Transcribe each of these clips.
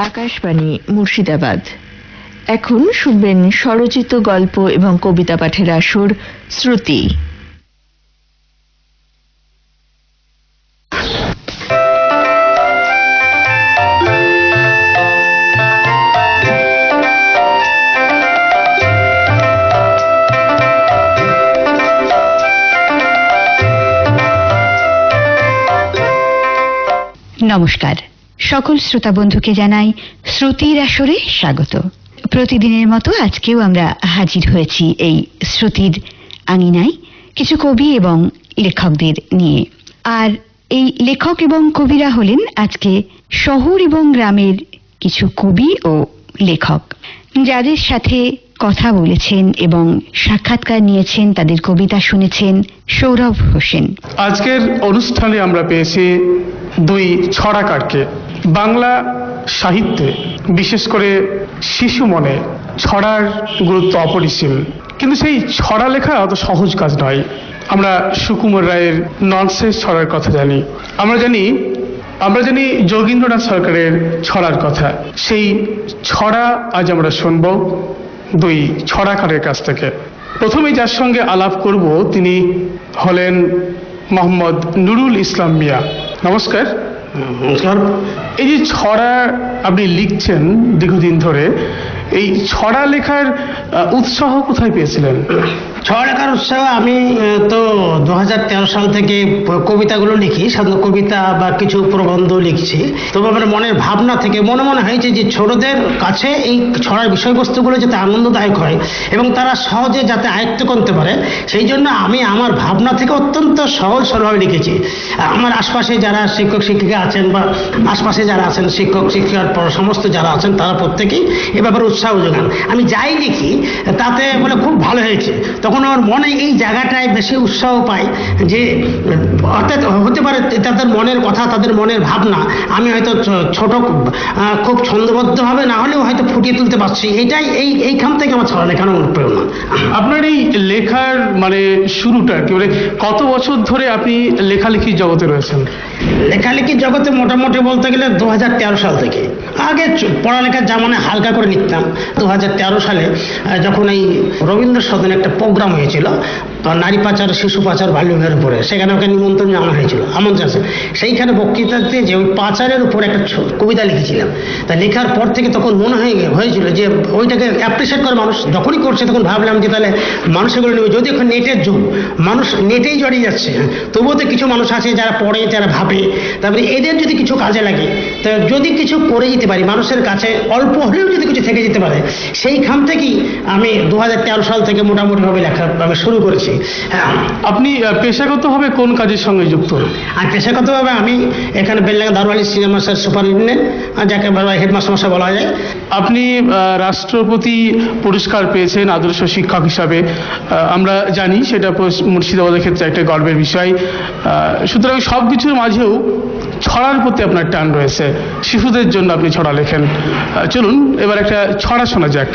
আকাশবাণী মুর্শিদাবাদ। এখন শুনবেন স্বরচিত গল্প এবং কবিতা পাঠের আসর শ্রুতি। নমস্কার। সকল শ্রোতা বন্ধুকে জানাই শ্রুতির আসরে স্বাগত। প্রতিদিনের মতো আজকেও আমরা হাজির হয়েছি এই শ্রুতির আঙিনায় কিছু কবি এবং লেখকদের নিয়ে। আর এই লেখক এবং কবিরা হলেন আজকে শহর এবং গ্রামের কিছু কবি ও লেখক। যাদের সাথে কথা বলেছেন এবং সাক্ষাৎকার নিয়েছেন, তাদের কবিতা শুনেছেন সৌরভ হোসেন। আজকের অনুষ্ঠানে আমরা পেয়েছি দুই ছড়াকারকে। বাংলা সাহিত্যে, বিশেষ করে শিশু মনে, ছড়ার গুরুত্ব অপরিসীম। কিন্তু সেই ছড়া লেখা অত সহজ কাজ নয়। আমরা সুকুমার রায়ের ননসেন্স ছড়ার কথা জানি। আমরা জানি আমরা জানি যোগীন্দ্রনাথ সরকারের ছড়ার কথা। সেই ছড়া আজ আমরা শুনব দুই ছড়াকারের কাছ থেকে। প্রথমেই যার সঙ্গে আলাপ করব তিনি হলেন মোহাম্মদ নুরুল ইসলাম মিয়া। নমস্কার। এই যে ছড়া আপনি লিখছেন দীর্ঘদিন ধরে এই ছড়া লেখার উৎসাহ কোথায় পেয়েছিলেন? ছড়া লেখার উৎসাহ আমি তো দু হাজার তেরো সাল থেকে কবিতাগুলো লিখি সাধারণত কবিতা বা কিছু প্রবন্ধ লিখছি। তবে আমার মনের ভাবনা থেকে মনে মনে হয়েছে যে ছোটদের কাছে এই ছড়ার বিষয়বস্তুগুলো যাতে আনন্দদায়ক হয় এবং তারা সহজে যাতে আয়ত্ত করতে পারে, সেই জন্য আমি আমার ভাবনা থেকে অত্যন্ত সহজ সরলভাবে লিখেছি। আমার আশপাশে যারা শিক্ষক, শিক্ষিকা আছেন বা আশপাশে যারা আছেন, শিক্ষক, শিক্ষিকার পর সমস্ত যারা আছেন, তারা প্রত্যেকেই এ ব্যাপারে উৎসাহ যোগান আমি যাই লিখি তাতে বলে খুব ভালো হয়েছে। তখন আমার মনে এই জায়গাটায় বেশি উৎসাহ পায় যে অর্থাৎ হতে পারে তাদের মনের কথা তাদের মনের ভাবনা। আমি হয়তো ছোট খুব ছন্দবদ্ধভাবে না হলেও হয়তো ফুটিয়ে তুলতে পারছি। এটাই এই এইখান থেকে আমার ছড়া লেখানো অনুপ্রেরণা। আপনার এই লেখার মানে শুরুটা কি মানে কত বছর ধরে আপনি লেখালেখির জগতে রয়েছেন? লেখালেখির জগতে মোটামুটি বলতে গেলে দু হাজার তেরো সাল থেকে। আগে পড়ালেখার জামানে হালকা করে লিখতাম দু হাজার তেরো সালে যখন এই রবীন্দ্র সদনে একটা প্রোগ্রাম হয়েছিল তো নারী পাচার, শিশু পাচার বিবাহের উপরে। সেখানে ওকে নিমন্ত্রণ জানানো হয়েছিল, আমন্ত্রণ সেইখানে বক্তৃতাতে যে ওই পাচারের উপর একটা কবিতা লিখেছিলাম। তা লেখার পর থেকে তখন মনে হয়ে হয়েছিল যে ওইটাকে অ্যাপ্রিসিয়েট করে মানুষ যখনই করছে তখন ভাবলাম যে তাহলে মানুষ এগুলো নেবে। যদি এখন নেটের যুগ, মানুষ নেটেই জড়িয়ে যাচ্ছে তবুও তো কিছু মানুষ আছে যারা পড়ে, যারা ভাবে। তারপরে এদের যদি কিছু কাজে লাগে, তা যদি কিছু করে যেতে পারি, মানুষের কাছে অল্প হলেও যদি কিছু থেকে যেতে পারে, সেইখান থেকেই আমি দু হাজার তেরো সাল থেকে মোটামুটিভাবে লেখা আমি শুরু করেছি। হ্যাঁ আপনি পেশাগতভাবে কোন কাজের সঙ্গে যুক্ত? আর পেশাগতভাবে আমি এখানে বেলডাঙ্গা দারওয়ালি সিনেমা স্যার সুপারিনটেন্ডেন্ট যাকে হেডমাস্টার মশাই বলা যায়। আপনি রাষ্ট্রপতি পুরস্কার পেয়েছেন আদর্শ শিক্ষক হিসাবে। আমরা জানি সেটা মুর্শিদাবাদের ক্ষেত্রে একটা গর্বের বিষয়। সুতরাং সব কিছুর মাঝেও ছড়ার প্রতি আপনার টান রয়েছে। শিশুদের জন্য আপনি ছড়া লেখেন। চলুন এবার একটা ছড়া শোনা যাক।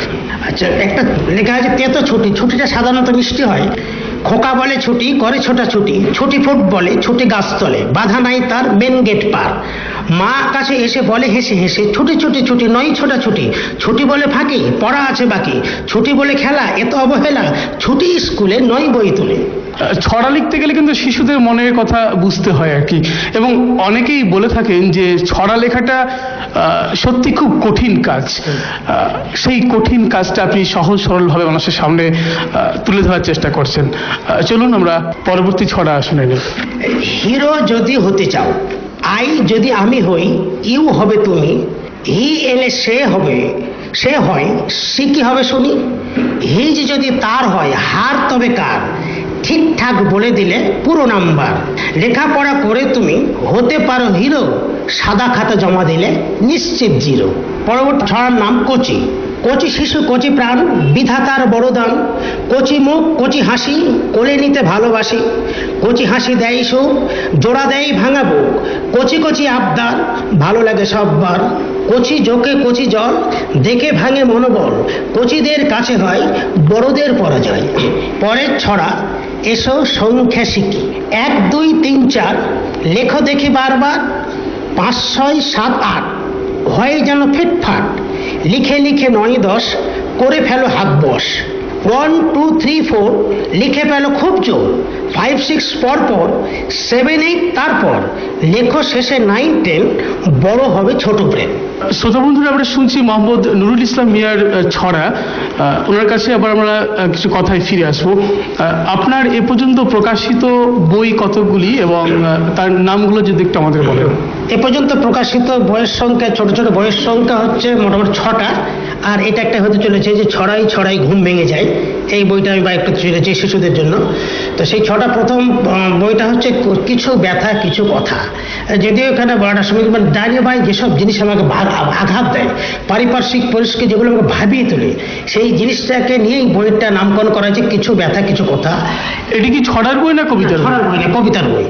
আচ্ছা একটা লেখা আছে তেতো ছুটি। ছুটিটা সাধারণত মিষ্টি হয়। খোকা বলে ছুটি, করে ছোটা ছুটি। ছুটি ফুট বলে, ছুটি গাছ তলে। বাধা নাই তার মেন গেট পার। মা কাছে এসে বলে হেসে হেসে, ছুটি ছুটি ছুটি, নয় ছোটা ছুটি। ছুটি বলে ফাঁকি, পড়া আছে বাকি। ছুটি বলে খেলা এত অবহেলা। ছুটি স্কুলে নয় বই তুলে। ছড়া লিখতে গেলে কিন্তু শিশুদের মনের কথা বুঝতে হয় আর কি। এবং অনেকেই বলে থাকেন যে ছড়া লেখাটা সত্যি খুব কঠিন কাজ। সেই কঠিন কাজটা আপনি সহজ সরলভাবে মানুষের সামনে তুলে ধরার চেষ্টা করছেন। চলুন আমরা পরবর্তী ছড়া শুনে হিরো যদি হতে চাও, আই যদি আমি হই, ইউ হবে তুমি, হি এলে সে হবে, সে হয়, সে কি হবে শুনি? হিজ যদি তার হয়, হার তবে কার? ঠিকঠাক বলে দিলে পুরো নাম্বার। লেখাপড়া করে তুমি হতে পারো হিরো, সাদা খাতা জমা দিলে নিশ্চিত জিরো। পরবর্তী ছড়ার নাম কোচি। কচি শিশু, কচি প্রাণ, বিধাতার বড়দান। কচি মুখ, কচি হাসি, কোলে নিতে ভালোবাসি। কচি হাসি দেয় সুখ, জোড়া দেয় ভাঙা বুক। কচি কচি আবদার, ভালো লাগে সববার কচি জোকে কচি জল, দেখে ভাঙে মনোবল। কচিদের কাছে হয়, বড়দের পরাজয়। পরের ছড়া, এসো সংখ্যা শিখি। এক, দুই, তিন, চার, লেখো দেখি বারবার। পাঁচ, ছয়, সাত, আট। ভয়ে যেন ফিটফাট। লিখে লিখে নয় দশ, করে ফেলো হাত বস ওয়ান টু থ্রি ফোর লিখে ফেলো খুব জোর। ফাইভ সিক্স পর পর সেভেন এইট তারপর। লেখো শেষে নাইন টেন বড় হবে ছোট ব্রেন শ্রোতা বন্ধুরা আমরা শুনছি মোহাম্মদ নুরুল ইসলাম মিয়ার ছড়া। ওনার কাছে আবার আমরা কিছু কথায় ফিরে আসব। আপনার এ পর্যন্ত প্রকাশিত বই কতগুলি এবং তার নামগুলো যদি একটু আমাদের বলেন। এ পর্যন্ত প্রকাশিত বয়স সংখ্যা, ছোট ছোট বয়স সংখ্যা হচ্ছে মোটামুটি ছটা। আর এটা একটা হতে চলেছে যে ছড়াই ছড়াই ঘুম ভেঙে যায়। এই বইটা আমি বাইক করতে চলেছি শিশুদের জন্য। তো সেই ছটা প্রথম বইটা হচ্ছে কিছু ব্যথা, কিছু কথা। যদিও এখানে বলাটার সময় মানে ডায়রিয়া বাই যেসব জিনিস আমাকে ভা- আঘাত দেয়। পারিপার্শ্বিক পরিস্থিতি যেগুলো আমাকে ভাবিয়ে তোলে সেই জিনিসটাকে নিয়েই বইটা নামকরণ করা হয়েছে কিছু ব্যথা কিছু কথা। এটি কি ছড়ার বই না কবিতার ছড়ার বই না কবিতার বই।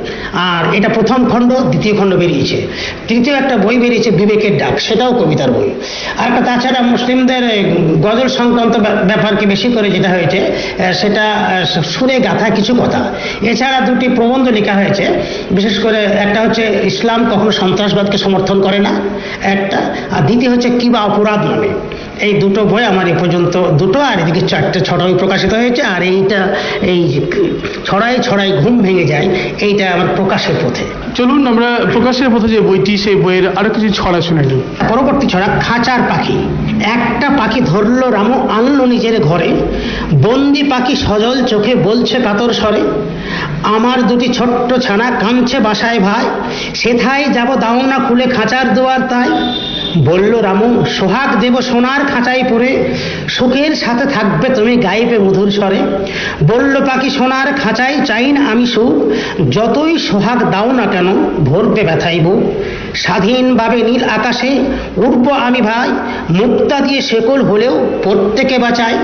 আর এটা প্রথম খণ্ড দ্বিতীয় খণ্ড বেরিয়েছে। তৃতীয় একটা বই বেরিয়েছে বিবেকের ডাক সেটাও কবিতার বই। আর একটা তাছাড়া মুসলিমদের গজল সংক্রান্ত ব্যাপারকে বেশি করে যেটা হয়েছে সেটা সুরে গাথা কিছু কথা। এছাড়া দুটি প্রবন্ধ লেখা হয়েছে বিশেষ করে একটা হচ্ছে ইসলাম কখনো সন্ত্রাসবাদকে সমর্থন করে না একটা আর দ্বিতীয় হচ্ছে কিবা অপরাধ নামে এই দুটো বই আমার এ পর্যন্ত দুটো আর এদিকে চারটে ছটা বই প্রকাশিত হয়েছে আর এইটা এই ছড়াই ছড়াই ঘুম ভেঙে যায় এইটা আমার প্রকাশের পথে। চলুন আমরা প্রকাশের পথে যে বইটি সেই বইয়ের আরও কিছু ছড়া শুনে নিই। পরবর্তী ছড়া খাঁচার পাখি। একটা পাখি ধরলো রামু আনলো নিজের ঘরে। বন্দি পাখি সজল চোখে বলছে কাতর স্বরে আমার দুটি ছোট্ট ছানা কাঁদছে বাসায় ভাই সেথায় যাব দাও না খুলে খাঁচার দুয়ার তাই। বলল, রামু, সোহাগ দেব সোনার খাঁচায় পরে সুখের সাথে থাকবে তুমি গাইবে মধুর স্বরে। বলল, পাখি সোনার খাঁচায় চাই না আমি সুখ যতই সোহাগ দাও না কেন, ভরবে ব্যথাইব স্বাধীনভাবে নীল আকাশে উঠব আমি ভাই, মুক্তা দিয়ে শেকল হলেও প্রত্যেকে বাঁচায়।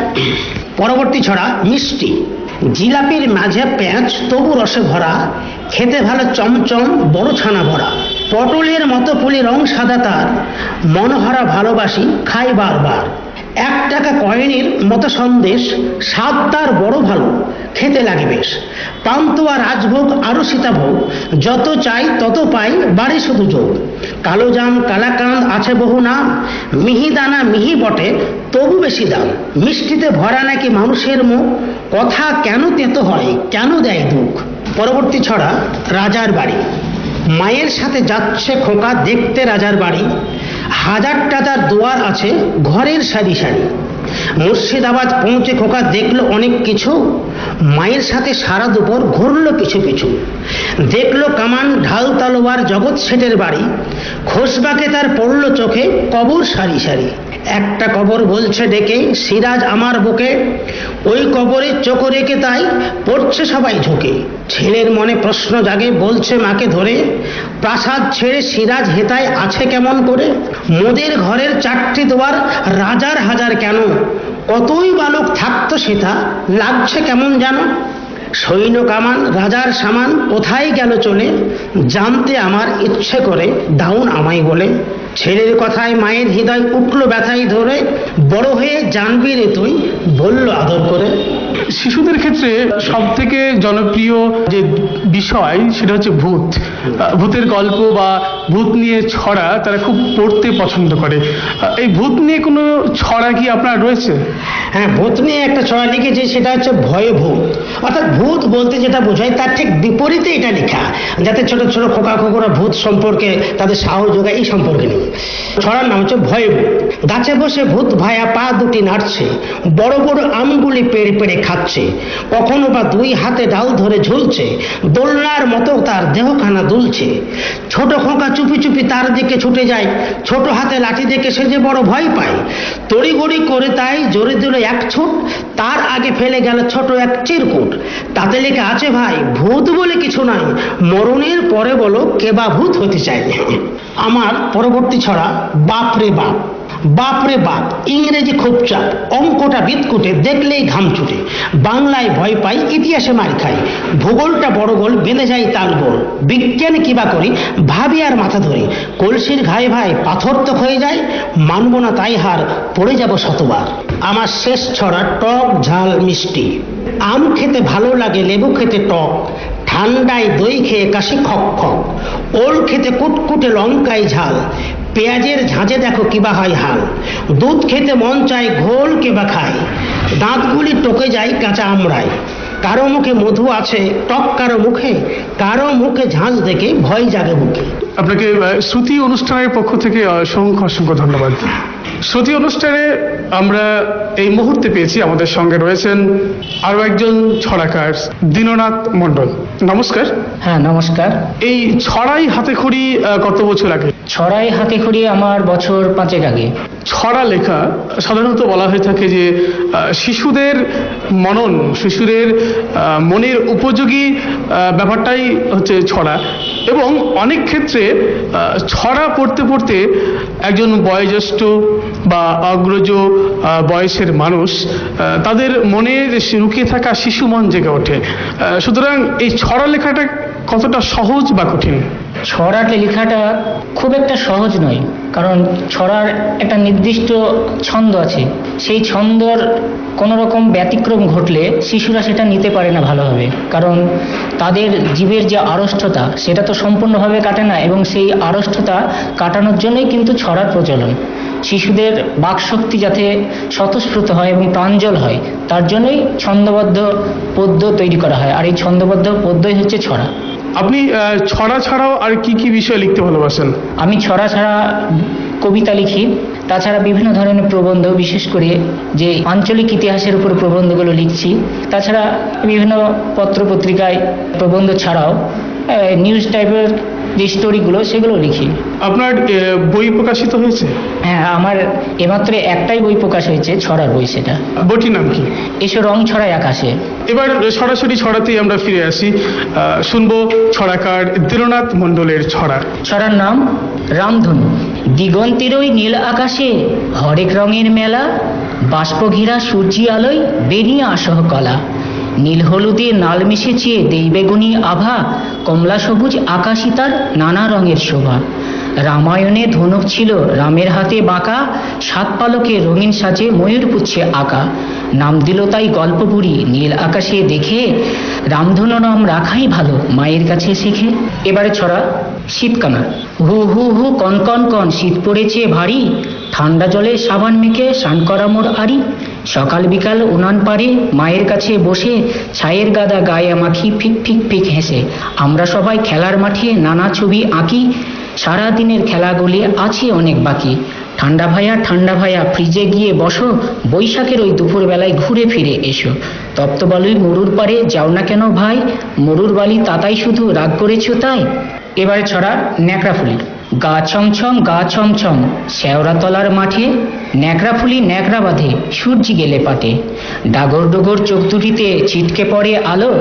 পরবর্তী ছড়া, মিষ্টি। জিলাপির মাঝে পেঁয়াজ তবু রসে ভরা, খেতে ভালো চমচম বড় ছানা ভরা। পটলের মতো পুলি রং সাদা তার। মনোহরা ভালোবাসি, খাই বারবার। এক টাকা কয়েনের মতো সন্দেশ, স্বাদ তার বড় ভালো, খেতে লাগে বেশ। পান্তুয়া রাজভোগ আরও সীতাভোগ, যত চাই তত পাই, বাড়ি শুধু যোগ। কালো জাম কালাকান্দ আছে বহু নাম। মিহিদানা মিহি বটে, তবু বেশি দাম। মিষ্টিতে ভরা নাকি মানুষের মুখ? কথা কেন তেতো হয়, কেন দেয় দুঃখ? পরবর্তী ছড়া, রাজার বাড়ি। মায়ের সাথে যাচ্ছে খোকা দেখতে রাজার বাড়ি। হাজার টাজার দোয়ার আছে, ঘরের সারি সারি। মুর্শিদাবাদ পৌঁছে খোকা দেখল অনেক কিছু। মায়ের সাথে সারা দুপুর ঘুরলো কিছু কিছু দেখল কামান, ঢাল তালোয়ার, জগৎ শেঠের বাড়ি। খোসবাকে তার পড়ল চোখে কবর সারি সারি। একটা কবর বলছে ডেকে, সিরাজ আমার বুকে, ওই কবরে চোখ রেখে তাই পড়ছে সবাই ঝুঁকে। ছেলের মনে প্রশ্ন জাগে, বলছে মাকে ধরে, প্রাসাদ ছেড়ে সিরাজ হেতায় আছে কেমন করে? মোদের ঘরের চারটি দুয়ার রাজার হাজার কেন? কতই বালক থাকতো সেটা, লাগছে কেমন জানো সৈন্য কামান, রাজার সামান, কোথায় গেল চলে? জানতে আমার ইচ্ছে করে, দাউন আমায় বলে। ছেলের কথায় মায়ের হৃদয় উঠল ব্যথায় ধরে, বড় হয়ে জানবি রে তুই, বলল আদর করে। শিশুদের ক্ষেত্রে সব থেকে জনপ্রিয় যে বিষয় সেটা হচ্ছে ভূত। ভূতের গল্প বা ভূত নিয়ে ছড়া তারা খুব পড়তে পছন্দ করে। এই ভূত নিয়ে কোনো ছড়া কি আপনার রয়েছে? হ্যাঁ ভূত নিয়ে একটা ছড়া লিখেছি, সেটা হচ্ছে ভয়ে ভূত। অর্থাৎ ভূত বলতে যেটা বোঝায়, তার ঠিক বিপরীতে এটা লেখা। যাতে ছোট ছোট খোকা খোকরা ভূত সম্পর্কে, তাদের সাহস যোগায়, এই সম্পর্কে নেই। ছড়ার নাম হচ্ছে ভয়ে ভূত। গাছে বসে ভূত ভায়া পা দুটি নাড়ছে। বড় বড় আমগুলি পেড়ে পেড়ে খাচ্ছে। কখনো বা দুই হাতে ডাল ধরে ঝুলছে, দোলনার মতো তার দেহখানা দুলছে। ছোট খোকা চুপি চুপি তার দিকে ছুটে যায়, ছোট হাতে লাঠি দেখে সে যে বড় ভয় পায়। তড়িগড়ি করে তাই জোরে দিল এক ছুট, তার আগে ফেলে গেল ছোট এক চিরকুট। তাতে লেখা আছে, ভাই, ভূত বলে কিছু নাই। মরণের পরে বলো কেবা ভূত হতে চায়? আমার পরবর্তী ছড়া, বাপরে বাপ। বাপরে বাপ, ইংরেজি খুব চাপ, অঙ্কটা বিদকুটে, দেখলেই ঘাম ছুটে। বাংলায় ভয় পাই, ইতিহাসে মার খাই। ভূগোলটা বড় গোল, বেঁধে যায় তাল গোল। বিজ্ঞানে কিবা করি, ভাবি আর মাথা ধরি। কলসির ঘায়ে ভাই পাথর তো হয়ে যায়, মানব না তাই হার, পড়ে যাব শতবার। আমার শেষ ছড়া টক ঝাল মিষ্টি। আম খেতে ভালো লাগে, লেবু খেতে টক। ঠান্ডায় দই খেয়ে কাশি খক খক। ওল খেতে কুটকুটে লঙ্কায় ঝাল। পেঁয়াজের ঝাঁঝে দেখো কিবা হয় হাল। দুধ খেতে মন চায় ঘোল কিবা খায়। দাঁতগুলি টকে যায় কাঁচা আমড়ায় কারও মুখে মধু আছে, টক কারও মুখে কারও মুখে ঝাঁঝ দেখে ভয় জাগে মুখে আপনাকে শ্রুতি অনুষ্ঠানের পক্ষ থেকে অসংখ্য অসংখ্য ধন্যবাদ। শ্রুতি অনুষ্ঠানে আমরা এই মুহূর্তে পেয়েছি আমাদের সঙ্গে রয়েছেন আরও একজন ছড়াকার দীননাথ মণ্ডল। নমস্কার। হ্যাঁ নমস্কার। এই ছড়াই হাতে খড়ি কত বছর আগে? ছড়াই হাতে খড়ি আমার বছর পাঁচেক আগে। ছড়া লেখা সাধারণত বলা হয়ে থাকে যে শিশুদের মনন শিশুদের মনের উপযোগী ব্যাপারটাই হচ্ছে ছড়া। এবং অনেক ক্ষেত্রে ছড়া পড়তে পড়তে একজন বয়োজ্যেষ্ঠ বা অগ্রজ বয়সের মানুষ তাদের মনের লুকিয়ে থাকা শিশু মন জেগে ওঠে। সুতরাং এই ছড়া লেখাটা কতটা সহজ বা কঠিন? ছড়াটা লেখাটা খুব একটা সহজ নয়, কারণ ছড়ার একটা নির্দিষ্ট ছন্দ আছে। সেই ছন্দর কোনো রকম ব্যতিক্রম ঘটলে শিশুরা সেটা নিতে পারে না ভালোভাবে, কারণ তাদের জীবের যে আড়ষ্টতা সেটা তো সম্পূর্ণভাবে কাটে না এবং সেই আড়ষ্টতা কাটানোর জন্যই কিন্তু ছড়ার প্রচলন। শিশুদের বাকশক্তি যাতে স্বতঃস্ফূর্ত হয় এবং প্রাঞ্জল হয় তার জন্যই ছন্দবদ্ধ পদ্য তৈরি করা হয়। আর এই ছন্দবদ্ধ পদ্যই হচ্ছে ছড়া। আপনি ছড়া ছাড়াও আর কি কি বিষয় লিখতে ভালোবাসেন? আমি ছড়া ছাড়া কবিতা লিখি। তাছাড়া বিভিন্ন ধরনের প্রবন্ধ বিশেষ করে যে আঞ্চলিক ইতিহাসের উপর প্রবন্ধগুলো লিখছি। তাছাড়া বিভিন্ন পত্র পত্রিকায় প্রবন্ধ ছাড়াও নিউজ টাইপের যে স্টোরিগুলো সেগুলো লিখি। আপনার বই প্রকাশিত হয়েছে? হ্যাঁ আমার এমাত্র একটাই বই প্রকাশ হয়েছে ছড়ার বই সেটা। বইটির নাম কি? এসো রং ছড়ায় আকাশে। এবার সরাসরি ছড়াতেই আমরা ফিরে আসি। শুনব ছড়াকার দীননাথ মণ্ডলের ছড়া। ছড়ার নাম রামধনু। দিগন্তের ওই নীল আকাশে হরেক রঙের মেলা বাষ্প ঘেরা সূর্যি আলোয় বেরিয়ে আসহ কলা। নীল হলুদে নাল মিশেছে দেই বেগুনি আভা, কমলা সবুজ আকাশি তার নানা রঙের শোভা। রামায়ণে ধনুক ছিল রামের হাতে বাঁকা, সাত পালকে রঙিন সাজে ময়ূর পুচ্ছে আঁকা। নাম দিল তাই গল্প বুড়ি নীল আকাশে দেখে রামধনু নাম রাখাই ভালো, মায়ের কাছে শেখে। এবারে ছড়া শীতকানা। হু হু হু, কন কন কন, শীত পড়েছে ভারী। ঠান্ডা জলে সাবান মেখে স্নান করা মোর আড়ি। সকাল বিকাল উনান পারে মায়ের কাছে বসে ছায়ের গাদা গায়ে মাখি ফিক ফিক ফিক হেসে। আমরা সবাই খেলার মাঠে নানা ছবি আঁকি। সারা দিনের খেলাগুলি আছে অনেক বাকি। ঠান্ডা ভায়া ঠান্ডা ভায়া ফ্রিজে গিয়ে বসো, বৈশাখের ওই দুপুর বেলায় ঘুরে ফিরে এসো। তপ্ত বালুই মরুর পারে যাও না কেন ভাই? মরুর বালি তাতাই শুধু রাগ করেছ তাই? এবারে ছড়া ন্যাকড়া ফুলি গা ছমছম গা ছমছম শেওড়া তলার মাঠে ন্যাকড়া ফুলি ন্যাকড়া বাঁধে সূর্যি গেলে পাটে। ডাগর ডগর চোখ দুটিতে ছিটকে পড়ে আলো,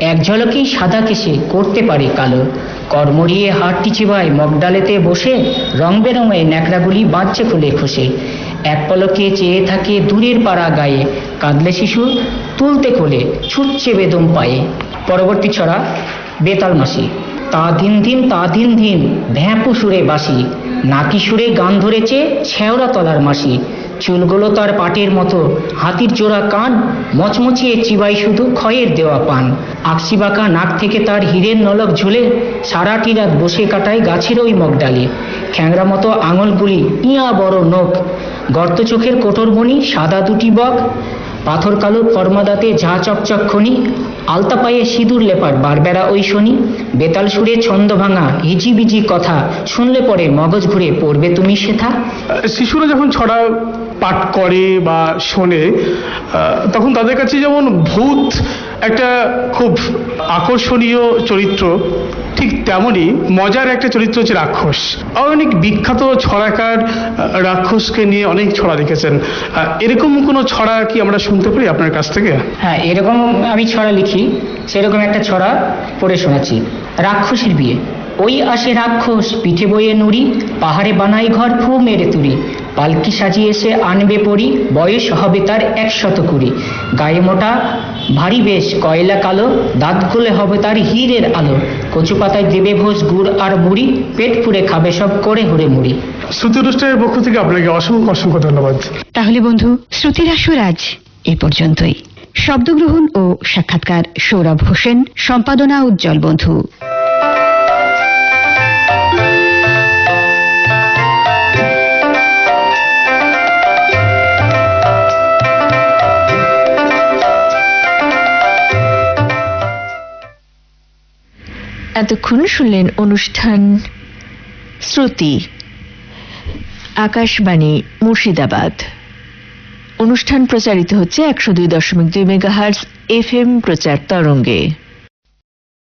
এক ঝলকেই সাদা কেসে করতে পারে কালো। কর্মরিয়ে হাটটি চিবায় মগডালেতে বসে রং বেরঙে ন্যাকড়াগুলি বাঁচছে খুলে খসে। এক পলকে চেয়ে থাকে দূরের পাড়া গায়ে, কাঁদলে শিশু তুলতে কোলে ছুটছে বেদম পায়ে। পরবর্তী ছড়া বেতাল মাসি। তা দিন দিন, তা দিন দিন ভ্যাপু সুরে বাসি নাকি সুরে গান ধরেছে ছেওড়া তলার মাসি। চুলগুলো তার পাটের মতো, হাতির জোড়া কান, মচমচিয়ে চিবাই শুধু ক্ষয়ের দেওয়া পান। আকসি বাঁকা নাক থেকে তার হীরের নলক ঝুলে, সারাটি রাত বসে কাটায় গাছের ওই মগডালে। খ্যাংরা মতো আঙুলগুলি, ইয়া বড় নখ। গর্ত চোখের কোটরবনি সাদা দুটি বক। পাথর কালো ফর্মাদাতে ঝা চকচক খনি, আলতা পায়ে সিঁদুর লেপাট বারবেড়া ওই শনি, বেতাল সুরে ছন্দ ভাঙা হিজিবিজি কথা শুনলে পরে মগজ ঘুরে পড়বে তুমি সেথা? শিশুরা যখন ছড়া পাঠ করে বা শোনে তখন তাদের কাছে যেমন ভূত একটা খুব আকর্ষণীয় চরিত্র ঠিক তেমনই মজার একটা চরিত্র হচ্ছে রাক্ষস। অনেক বিখ্যাত ছড়াকার রাক্ষসকে নিয়ে অনেক ছড়া লিখেছেন। এরকম কোনো ছড়া কি আমরা শুনতে পারি আপনার কাছ থেকে? হ্যাঁ এরকম আমি ছড়া লিখি, সেরকম একটা ছড়া পড়ে শোনাচ্ছি। রাক্ষসের বিয়ে। ওই আসে রাক্ষস, পিঠে বয়ে নুড়ি, পাহাড়ে বানাই ঘর ফু মেরে তুড়ি পালকি সাজিয়ে এসে আনবে পড়ি বয়স হবে তার একশত কুড়ি। গায়ে মোটা ভারী বেশ কয়লা কালো দাঁত খুলে হবে তার হীরের আলো। কচু পাতায় দেবে ভোজ গুড় আর মুড়ি পেট পুড়ে খাবে সব করে হুড়ে মুড়ি। শ্রুতি অনুষ্ঠানের পক্ষ থেকে আপনাকে অসংখ্য অসংখ্য ধন্যবাদ। তাহলে বন্ধু শ্রুতির আসর আজ এ পর্যন্তই। শব্দগ্রহণ ও সাক্ষাৎকার সৌরভ হোসেন সম্পাদনা উজ্জ্বল বন্ধু। এতক্ষণ শুনলেন অনুষ্ঠান শ্রুতি, আকাশবাণী, মুর্শিদাবাদ। অনুষ্ঠান প্রচারিত হচ্ছে একশো দুই দশমিক দুই মেগাহার্স এফ এম প্রচার তরঙ্গে।